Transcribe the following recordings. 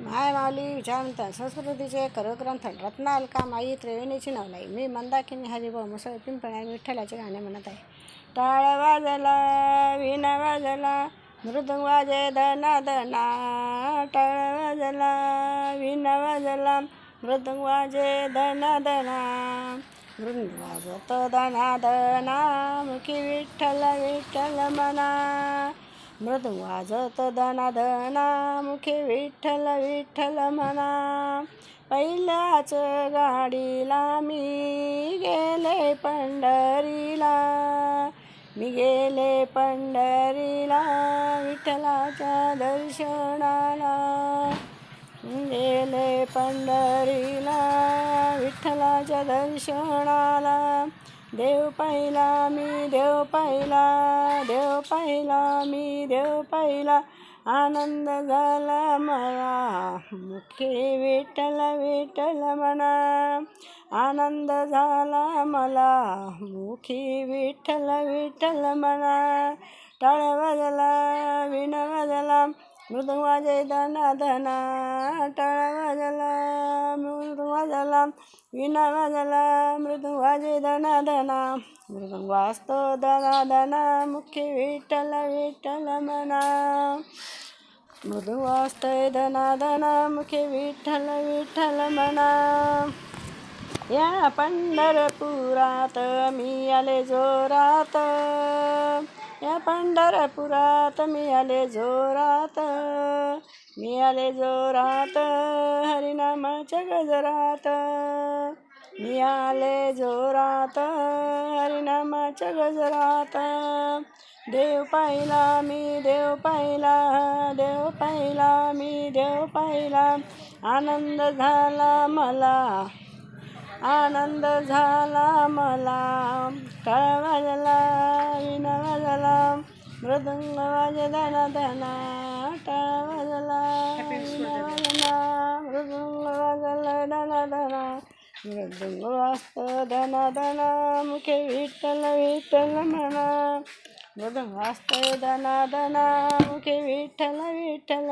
माय माऊली विचारवंत संस्कृतीचे करग्रंथ रत्नालका माई त्रिवेणीची नवलाई? मी मंदाकिनी हरिभाऊ मुसळ पिंपळ्या विठ्ठलाचे गाणे म्हणत आहे. टाळ वाजला विणा वाजला मृदंग वाजे दना दना. टाळ वाजला विणा वाजला मृदंग वाजे दना दना. मृदंग वाजत दना दना मुखी विठ्ठल विठ्ठल मना. मृद वाजत दना मुखे विठ्ठल विठ्ठल म्हणा पहिल्याच गाडीला मी गेले पंढरीला. मी गेले पंढरीला विठ्ठलाच्या दर्शनाला. गेले पंढरीला विठ्ठलाच्या दर्शनाला. देव पाहिला मी देव पाहिला देव पाहिला मी देव पाहिला. आनंद झाला मला मुखे विठ्ठल विठ्ठल म्हणा. आनंद झाला मला मुखी विठ्ठल विठ्ठल म्हणा. टाळ वाजला विण वाजला मृदंग वाजे दना दना टाळ वाजला मृदंग वाजला विणा वाजला मृदंग वाजे धना दना मृदंग वाजतो मुख्य विठ्ठल विठ्ठल म्हणा मृदंग वाजतोय धना मुख्य विठ्ठल विठ्ठल म्हणा या पंढरपुरात मी आले जोरात या पंढरपुरात मियाले जोरात. मियाले जोरात. हरिनामाच्या गजरात मी जोरात. हरिनामाच्या गजरात देव पाहिला मी देव पाहिला. देव पाहिला मी देव पाहिला. आनंद झाला मला. आनंद झाला मला. टाळ वाजला विणा वाजला मृदंग वाजे दना दना टाळ वाजला विणा वाजला मृदंग वाजला दना दना मृदंग वाजत दना दना मुखे विठ्ठल विठ्ठल म्हणा मृदंग वाजतोय दना दना मुखे विठ्ठल विठ्ठल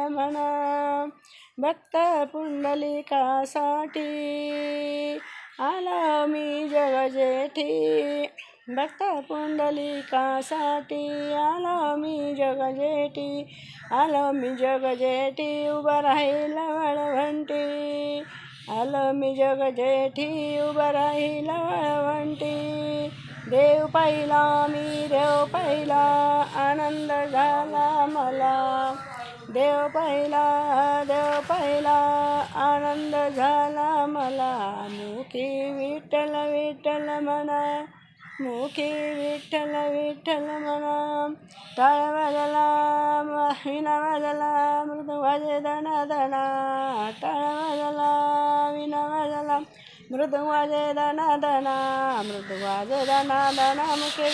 म्हणा भक्त पुंडलिकासाठी मी आलो मी जगजेटी आलो मी जगजेटी उभं राहील वळवंटी. आलो मी जगजेठी उभं राहील वळवंटी. देव पाहिला मी देव पाहिला आनंद झाला मला. देव पाहिला देव पाहिला आनंद झाला मला. मुखी विठ्ठल विठ्ठल म्हणा मुखी विठ्ठल विठ्ठल म्हणा टाळ वाजला विणा वाजला मृद वाजे दना दना टाळ वाजला विणा वाजला मृद वाजे दना दना मृद वाजे दना दना मुखे